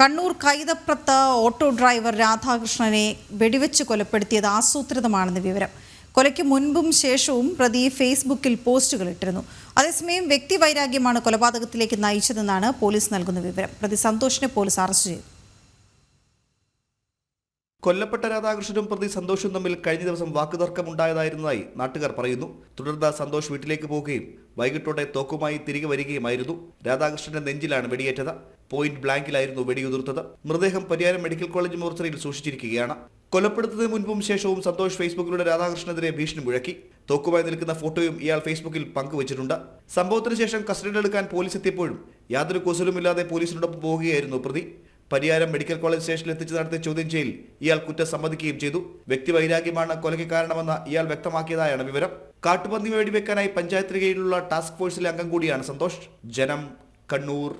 കണ്ണൂർ കൈതപ്രത്ത് auto driver രാധാകൃഷ്ണനെ വെടിവെച്ച് കൊലപ്പെടുത്തിയത് ആസൂത്രിതമാണെന്ന് വിവരം. കൊലയ്ക്ക് മുൻപും ശേഷവും പ്രതി ഫേസ്ബുക്കിൽ പോസ്റ്റുകൾ ഇട്ടിരുന്നു. അതേസമയം വ്യക്തിവൈരാഗ്യമാണ് കൊലപാതകത്തിലേക്ക് നയിച്ചതെന്നാണ് പോലീസ് നൽകുന്ന വിവരം. പ്രതി സന്തോഷിനെ പോലീസ് അറസ്റ്റ് ചെയ്തു. കൊല്ലപ്പെട്ട രാധാകൃഷ്ണനും പ്രതി സന്തോഷും തമ്മിൽ കഴിഞ്ഞ ദിവസം വാക്കുതർക്കം വാക്കുതർക്കമുണ്ടായതായിരുന്നതായി നാട്ടുകാർ പറയുന്നു. തുടർന്ന് സന്തോഷ് വീട്ടിലേക്ക് പോവുകയും വൈകിട്ടോടെ തോക്കുമായി തിരികെ വരികയുമായിരുന്നു. രാധാകൃഷ്ണന്റെ നെഞ്ചിലാണ് വെടിയേറ്റത്. പോയിന്റ് ബ്ലാങ്കിലായിരുന്നു വെടിയുതിർത്തത്. മൃതദേഹം പരിയാരം മെഡിക്കൽ കോളേജ് മോർച്ചറിയിൽ സൂക്ഷിച്ചിരിക്കുകയാണ്. കൊലപ്പെടുത്തതിന് മുൻപും ശേഷവും സന്തോഷ് ഫേസ്ബുക്കിലൂടെ രാധാകൃഷ്ണനെതിരെ ഭീഷണി മുഴക്കി. തോക്കുമായി നിൽക്കുന്ന ഫോട്ടോയും ഇയാൾ ഫേസ്ബുക്കിൽ പങ്കുവച്ചിട്ടുണ്ട്. സംഭവത്തിന് ശേഷം കസ്റ്റഡിയിലെടുക്കാൻ പോലീസ് എത്തിയപ്പോഴും യാതൊരു കുസലുമില്ലാതെ പോലീസിനോടൊപ്പം പോവുകയായിരുന്നു പ്രതി. പരിയാരം മെഡിക്കൽ കോളേജ് സ്റ്റേഷനിൽ എത്തിച്ച് നടത്തിയ ചോദ്യം ചെയ്യൽ ഇയാൾ കുറ്റം സമ്മതിക്കുകയും ചെയ്തു. വ്യക്തിവൈരാഗ്യമാണ് കൊലയ്ക്ക് കാരണമെന്ന് ഇയാൾ വ്യക്തമാക്കിയതായാണ് വിവരം. കാട്ടുപന്നി വെടിവെക്കാനായി പഞ്ചായത്തിന് കീഴിലുള്ള ടാസ്ക് ഫോഴ്സിലെ അംഗം കൂടിയാണ് സന്തോഷ്. ജനം കണ്ണൂർ.